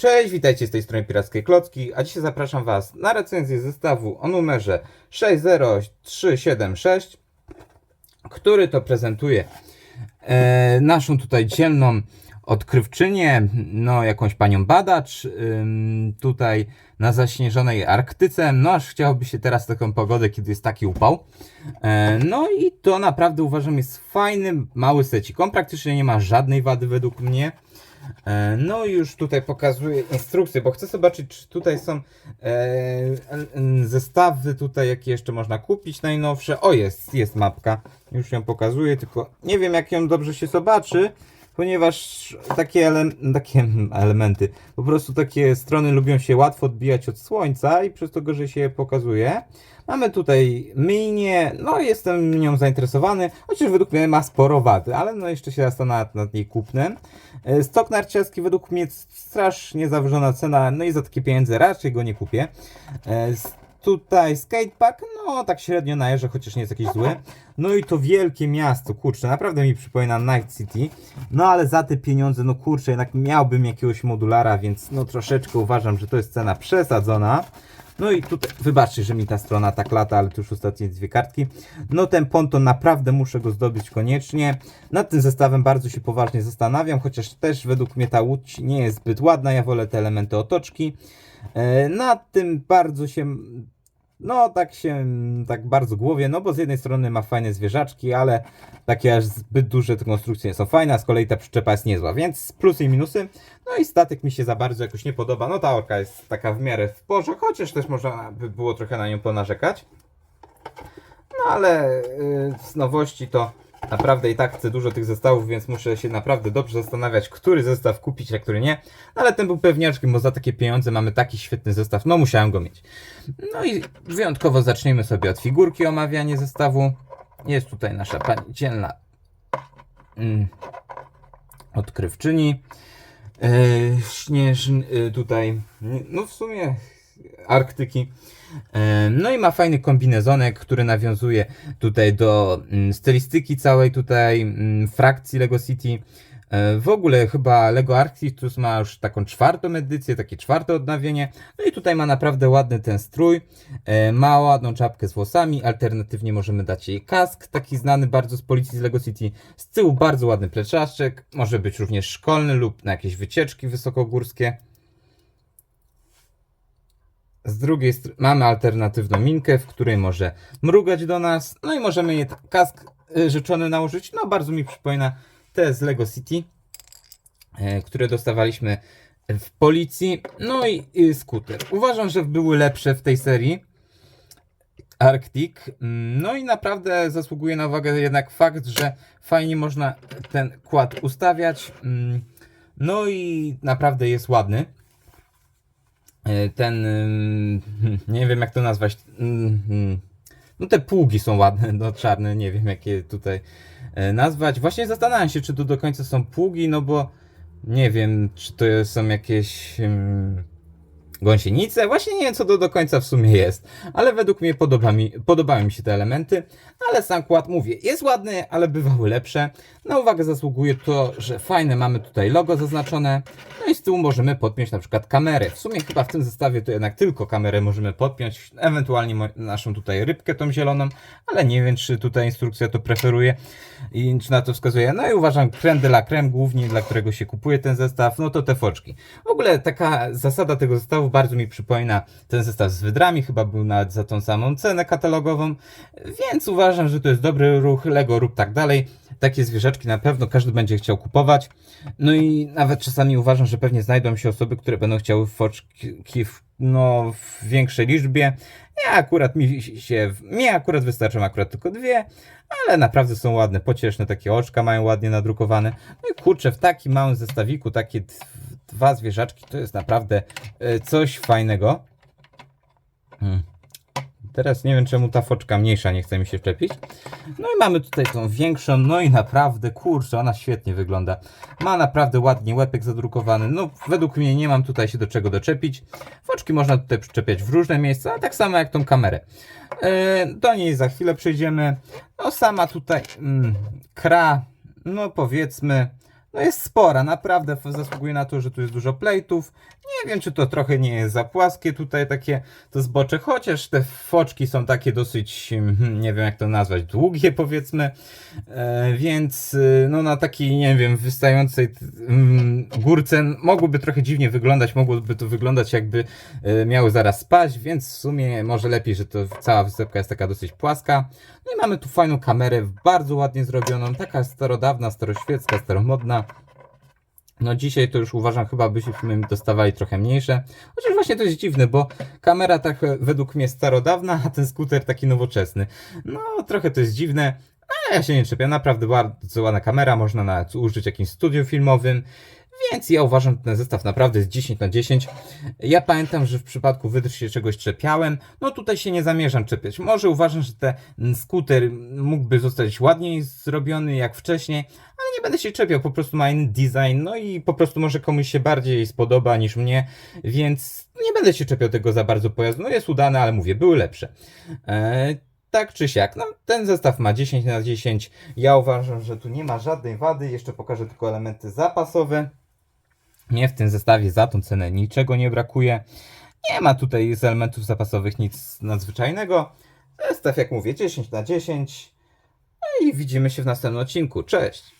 Cześć, witajcie z tej strony Pirackiej Klocki, a dzisiaj zapraszam Was na recenzję zestawu o numerze 60376, który to prezentuje e, naszą tutaj dzielną odkrywczynię, no jakąś panią badacz, ym, tutaj na zaśnieżonej Arktyce, no aż chciałoby się teraz taką pogodę, kiedy jest taki upał. E, no i to naprawdę uważam jest fajny, mały secik, on praktycznie nie ma żadnej wady według mnie. E, No już tutaj pokazuję instrukcję, bo chcę zobaczyć, czy tutaj są e, zestawy tutaj, jakie jeszcze można kupić najnowsze. O, jest, jest mapka. Już ją pokazuję, tylko nie wiem, jak ją dobrze się zobaczy, ponieważ takie, ele takie elementy, po prostu takie strony lubią się łatwo odbijać od słońca i przez to gorzej się je pokazuje. Mamy tutaj minię, no jestem nią zainteresowany, chociaż według mnie ma sporo wady, ale no jeszcze się zastanawiam nad jej kupnem. E, Stok narciarski według mnie strasznie zawyżona cena, no i za takie pieniądze raczej go nie kupię. Tutaj skatepark, no tak średnio najeżdża, chociaż nie jest jakiś zły. No i to wielkie miasto, kurczę, naprawdę mi przypomina Night City. No ale za te pieniądze, no kurczę, jednak miałbym jakiegoś modulara, więc no troszeczkę uważam, że to jest cena przesadzona. No i tutaj, wybaczcie, że mi ta strona tak lata, ale to już ostatnie dwie kartki. No ten ponton naprawdę muszę go zdobyć koniecznie. Nad tym zestawem bardzo się poważnie zastanawiam, chociaż też według mnie ta łódź nie jest zbyt ładna, ja wolę te elementy otoczki. E, Nad tym bardzo się, no tak się, tak bardzo głowie, no bo z jednej strony ma fajne zwierzaczki, ale takie aż zbyt duże te konstrukcje nie są fajne, a z kolei ta przyczepa jest niezła, więc plusy i minusy. No i statek mi się za bardzo jakoś nie podoba, no ta orka jest taka w miarę w porze, chociaż też można by było trochę na nią ponarzekać. No ale yy, z nowości to naprawdę i tak chcę dużo tych zestawów, więc muszę się naprawdę dobrze zastanawiać, który zestaw kupić, a który nie. No ale ten był pewniaczkiem, bo za takie pieniądze mamy taki świetny zestaw, no musiałem go mieć. No i wyjątkowo zaczniemy sobie od figurki omawianie zestawu. Jest tutaj nasza pani dzielna mm, odkrywczyni. Yy, śnieżny, yy, tutaj, no w sumie Arktyki. E, No i ma fajny kombinezonek, który nawiązuje tutaj do mm, stylistyki całej tutaj mm, frakcji Lego City. E, W ogóle chyba Lego Arctic ma już taką czwartą edycję, takie czwarte odnawienie. No i tutaj ma naprawdę ładny ten strój. E, Ma ładną czapkę z włosami, alternatywnie możemy dać jej kask, taki znany bardzo z policji z Lego City. Z tyłu bardzo ładny pleczaszczek, może być również szkolny lub na jakieś wycieczki wysokogórskie. Z drugiej strony mamy alternatywną minkę, w której może mrugać do nas. No i możemy jej kask y, życzony nałożyć. No bardzo mi przypomina te z Lego City, e, które dostawaliśmy w policji. No i y, skuter. Uważam, że były lepsze w tej serii. Arctic. No i naprawdę zasługuje na uwagę jednak fakt, że fajnie można ten kład ustawiać. Mm, No i naprawdę jest ładny. E, ten, nie wiem jak to nazwać, ym, ym, no te pługi są ładne, no czarne, nie wiem jak je tutaj e, nazwać. Właśnie zastanawiam się, czy to do końca są pługi, no bo nie wiem, czy to są jakieś gąsienice. Właśnie nie wiem, co to do końca w sumie jest, ale według mnie podoba mi, podobają mi się te elementy, ale sam kład, mówię, jest ładny, ale bywały lepsze. Na uwagę zasługuje to, że fajne mamy tutaj logo zaznaczone, no i z tyłu możemy podpiąć na przykład kamerę. W sumie chyba w tym zestawie to jednak tylko kamerę możemy podpiąć, ewentualnie naszą tutaj rybkę tą zieloną, ale nie wiem, czy tutaj instrukcja to preferuje i czy na to wskazuje. No i uważam, creme de la creme, głównie dla którego się kupuje ten zestaw, no to te foczki. W ogóle taka zasada tego zestawu bardzo mi przypomina ten zestaw z wydrami, chyba był nawet za tą samą cenę katalogową, więc uważam, że to jest dobry ruch, Lego rób tak dalej. Takie zwierzaczki na pewno każdy będzie chciał kupować. No i nawet czasami uważam, że pewnie znajdą się osoby, które będą chciały foczki w, no, w większej liczbie. Ja akurat mi się, mnie akurat wystarczą akurat tylko dwie, ale naprawdę są ładne, pocieszne, takie oczka mają ładnie nadrukowane. No i kurczę, w takim małym zestawiku takie dwa zwierzaczki to jest naprawdę e, coś fajnego. Hmm. Teraz nie wiem czemu ta foczka mniejsza nie chce mi się wczepić. No i mamy tutaj tą większą, no i naprawdę, kurczę, ona świetnie wygląda. Ma naprawdę ładnie łepek zadrukowany. No, według mnie nie mam tutaj się do czego doczepić. Foczki można tutaj przyczepiać w różne miejsca, a tak samo jak tą kamerę. E, do niej za chwilę przejdziemy. No, sama tutaj mm, kra, no powiedzmy, no jest spora, naprawdę zasługuje na to, że tu jest dużo plejtów. Nie wiem, czy to trochę nie jest za płaskie tutaj takie to zbocze, chociaż te foczki są takie dosyć, hmm, nie wiem jak to nazwać, długie powiedzmy, e, więc y, no na takiej, nie wiem, wystającej mm, górce mogłoby trochę dziwnie wyglądać, mogłoby to wyglądać jakby e, miały zaraz spaść, więc w sumie może lepiej, że to cała wysepka jest taka dosyć płaska. No i mamy tu fajną kamerę, bardzo ładnie zrobioną, taka starodawna, staroświecka, staromodna. No dzisiaj to już uważam, chyba byśmy dostawali trochę mniejsze. Chociaż właśnie to jest dziwne, bo kamera tak e, według mnie starodawna, a ten skuter taki nowoczesny. No trochę to jest dziwne, ale ja się nie czepię. Naprawdę bardzo ładna kamera, można nawet użyć w jakimś studiu filmowym. Więc ja uważam, że ten zestaw naprawdę jest 10 na 10. Ja pamiętam, że w przypadku wydrz się czegoś czepiałem. No tutaj się nie zamierzam czepiać. Może uważam, że ten skuter mógłby zostać ładniej zrobiony jak wcześniej, ale nie będę się czepiał, po prostu ma inny design, no i po prostu może komuś się bardziej spodoba niż mnie, więc nie będę się czepiał tego za bardzo pojazdu. No jest udane, ale mówię, były lepsze. Eee, tak czy siak, no ten zestaw ma 10 na 10. Ja uważam, że tu nie ma żadnej wady. Jeszcze pokażę tylko elementy zapasowe. Mnie w tym zestawie za tą cenę niczego nie brakuje. Nie ma tutaj z elementów zapasowych nic nadzwyczajnego. Zestaw, jak mówię, 10 na 10. No i widzimy się w następnym odcinku. Cześć!